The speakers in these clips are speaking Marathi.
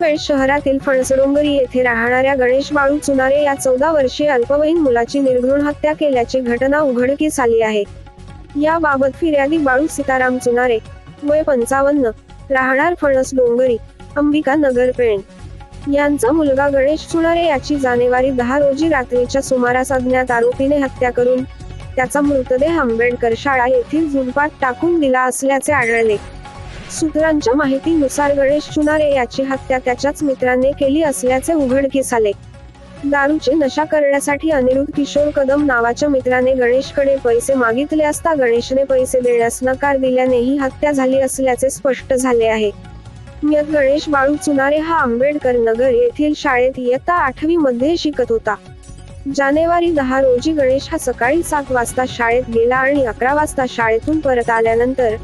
पेठ शहरातील फणसडोंगरी येथे राहणाऱ्या गणेश बाळू चुनारे या चौदा वर्षीय अल्पवयीन मुलाची निर्घृण हत्या केल्याची घटना उघडकीस आली आहे. याबाबत फिर्यादी बाळू सीताराम चुनारे वय पंचावन्न राहणार फणस डोंगरी अंबिका नगर पेण. यांचा मुलगा गणेश चुनारे याची जानेवारी दहा रोजी रात्रीच्या सुमारास अज्ञात आरोपीने हत्या करून त्याचा मृतदेह आंबेडकर शाळा येथील झुडपात टाकून दिला असल्याचे आढळले. सूत्रांच्या माहितीनुसार गणेश चुनारे याची हत्या त्याच्याच मित्राने केली असल्याचे उघडकीस आले. दारूची नशा करण्यासाठी अनिरुद्ध किशोर कदम नावाच्या मित्राने गणेशकडे पैसे मागितले असता गणेशने पैसे देण्यास नकार दिल्याने ही हत्या झाली असल्याचे स्पष्ट झाले आहे. मयत गणेश बाळू चुनारे हा आंबेडकर नगर येथील शाळेत इयत्ता आठवी मध्ये शिकत होता. जानेवारी दहा रोजी गणेश हा सकाळी सात वाजता शाळेत गेला आणि अकरा वाजता शाळेतून परत आल्यानंतर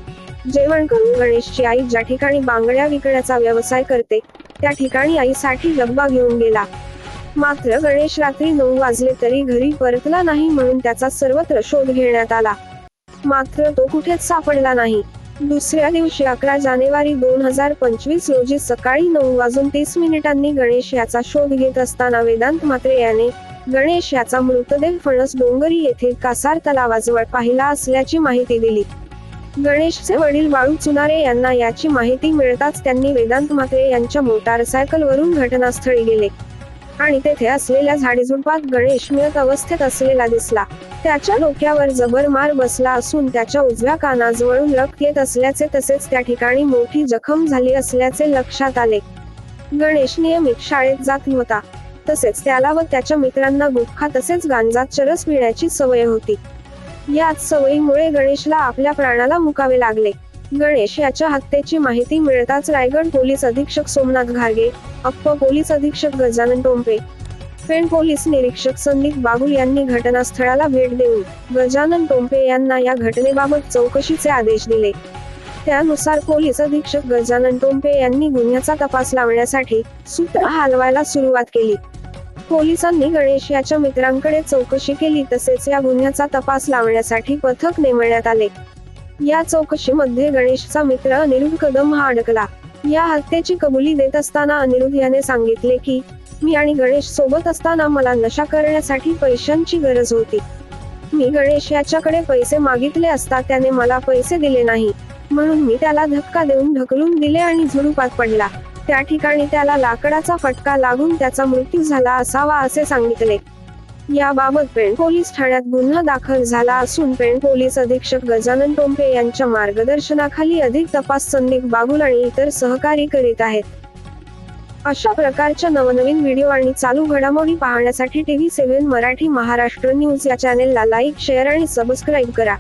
जेवण करून गणेशची आई ज्या ठिकाणी बांगड्या विकण्याचा व्यवसाय करते त्या ठिकाणी आईसाठी डब्बा घेऊन गेला. मात्र गणेश रात्री नऊ वाजले तरी घरी परतला नाही म्हणून त्याचा सर्वत्र शोध घेण्यात आला. मात्र तो कुठेच सापडला नाही. दुसऱ्या दिवशी अकरा जानेवारी दोन हजार पंचवीस रोजी सकाळी नऊ वाजून तीस मिनिटांनी गणेश याचा शोध घेत असताना वेदांत मात्रे याने गणेश याचा मृतदेह फणस डोंगरी येथील कासार तलावाजवळ पाहिला असल्याची माहिती दिली. गणेशचे वडील बाळू चुनारे यांना याची माहिती मिळताच त्यांनी वेदांत म्हात्रे यांच्या मोटारसायकलवरून घटनास्थळी गेले. आणि तेथे असलेल्या झाडीझुडपात गणेश मिळत अवस्थेत असलेला दिसला. त्याच्या डोक्यावर जबर मार बसला असून त्याच्या उजव्या कानाजवळून रक्त येत असल्याचे तसेच त्या ठिकाणी मोठी जखम झाली असल्याचे लक्षात आले. गणेश नियमित शाळेत जात होता तसेच त्याला व त्याच्या मित्रांना गुटखा तसेच गांजात चरस पिण्याची सवय होती. याच सवयीमुळे गणेशला आपल्या प्राणाला मुकावे लागले. गणेश याच्या हत्येची माहिती मिळताच रायगड पोलीस अधीक्षक सोमनाथ घारगे अप्प पोलीस अधीक्षक गजानन टोंपे पेण पोलीस निरीक्षक संदीप बागुल यांनी घटनास्थळाला भेट देऊन गजानन टोंपे यांना या घटनेबाबत चौकशीचे आदेश दिले. त्यानुसार पोलीस अधीक्षक गजानन टोंपे यांनी गुन्ह्याचा तपास लावण्यासाठी सूत्र हलवायला सुरुवात केली. पोलिसांनी गणेश याच्या मित्रांकडे चौकशी केली तसेच या गुन्ह्याचा तपास लावण्यासाठी पथक नेमण्यात आले. या चौकशीमध्ये गणेशचा मित्र अनिरुद्ध कदम हा अडकला. या हत्येची कबुली देत असताना अनिरुद्ध याने सांगितले की मी आणि गणेश सोबत असताना मला नशा करण्यासाठी पैशांची गरज होती. मी गणेश याच्याकडे पैसे मागितले असता त्याने मला पैसे दिले नाही. म्हणून मी त्याला धक्का देऊन ढकलून दिले आणि झुडूपात पडला. त्या ठिकाणी त्याला लाकडाचा फटका लागून त्याचा मृत्यू झाला असावा असे सांगितले. याबाबत पेण पोलीस ठाण्यात गुन्हा दाखल झाला असून पेण पोलीस अधीक्षक गजानन टोंपे यांच्या मार्गदर्शनाखाली अधिक तपास संदीप बागुल आणि इतर सहकारी करीत आहेत. अशा प्रकारच्या नवनवीन व्हिडिओ आणि चालू घडामोडी पाहण्यासाठी TV seven Marathi Maharashtra news या चॅनेलला लाईक शेअर आणि सबस्क्राईब करा.